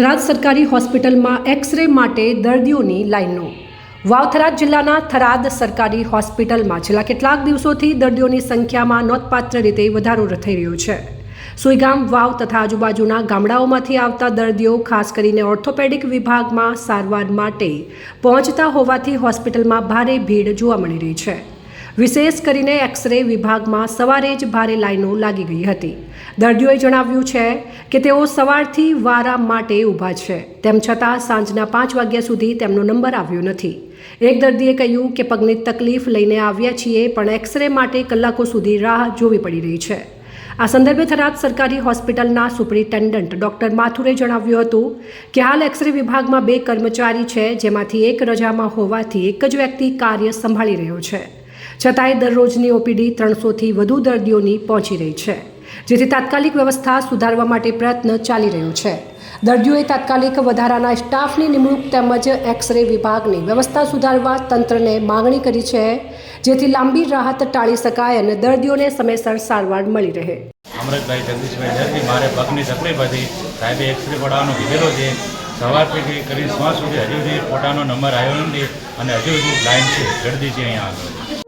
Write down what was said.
થરાદ સરકારી હોસ્પિટલમાં એક્સરે માટે દર્દીઓની લાઈનો વાવ થરાદ જિલ્લાના થરાદ સરકારી હોસ્પિટલમાં છેલ્લા કેટલાક દિવસોથી દર્દીઓની સંખ્યામાં નોંધપાત્ર રીતે વધારો થઈ રહ્યો છે. સુઈગામ વાવ તથા આજુબાજુના ગામડાઓમાંથી આવતા દર્દીઓ, ખાસ કરીને ઓર્થોપેડિક વિભાગમાં સારવાર માટે પહોંચતા હોવાથી હોસ્પિટલમાં ભારે ભીડ જોવા મળી રહી છે. વિશેષ કરીને એક્સરે વિભાગમાં સવારે જ ભારે લાઈનો લાગી ગઈ હતી. દર્દીઓએ જણાવ્યું છે કે તેઓ સવારથી વારા માટે ઊભા છે. તેમ છતાં સાંજના પાંચ વાગ્યા સુધી તેમનો નંબર આવ્યો નથી. એક દર્દીએ કહ્યું કે પગની તકલીફ લઈને આવ્યા છીએ, પણ એક્સરે માટે કલાકો સુધી રાહ જોવી પડી રહી છે. આ સંદર્ભે થરાદ સરકારી હોસ્પિટલના સુપરિન્ટેન્ડન્ટ ડોક્ટર માથુરે જણાવ્યું હતું કે હાલ એક્સરે વિભાગમાં બે કર્મચારી છે, જેમાંથી એક રજામાં હોવાથી એક જ વ્યક્તિ કાર્ય સંભાળી રહ્યો છે. છતાંય દરરોજની ઓપીડી ત્રણસોથી વધુ દર્દીઓની પહોંચી રહી છે, જેથી તાત્કાલિક વ્યવસ્થા સુધારવા માટે પ્રયત્ન ચાલી રહ્યો છે. દર્દીઓએ તાત્કાલિક વધારાના સ્ટાફની નિમણૂક તેમજ એક્સરે વિભાગની વ્યવસ્થા સુધારવા તંત્રને માગણી કરી છે, જેથી લાંબી રાહત ટાળી શકાય અને દર્દીઓને સમયસર સારવાર મળી રહે. અમૃતભાઈ જગદીશભાઈ દર્દી મારે પગની તકલીફ હતી. સાહેબે એક્સરે પડાવવાનો કીધેલો છે. સવારથી કરી શ્વાસ સુધી હજુ સુધી પોતાનો નંબર આવ્યો નથી અને હજુ સુધી લાઈન છે. દર્દી છે અહીંયા આગળ.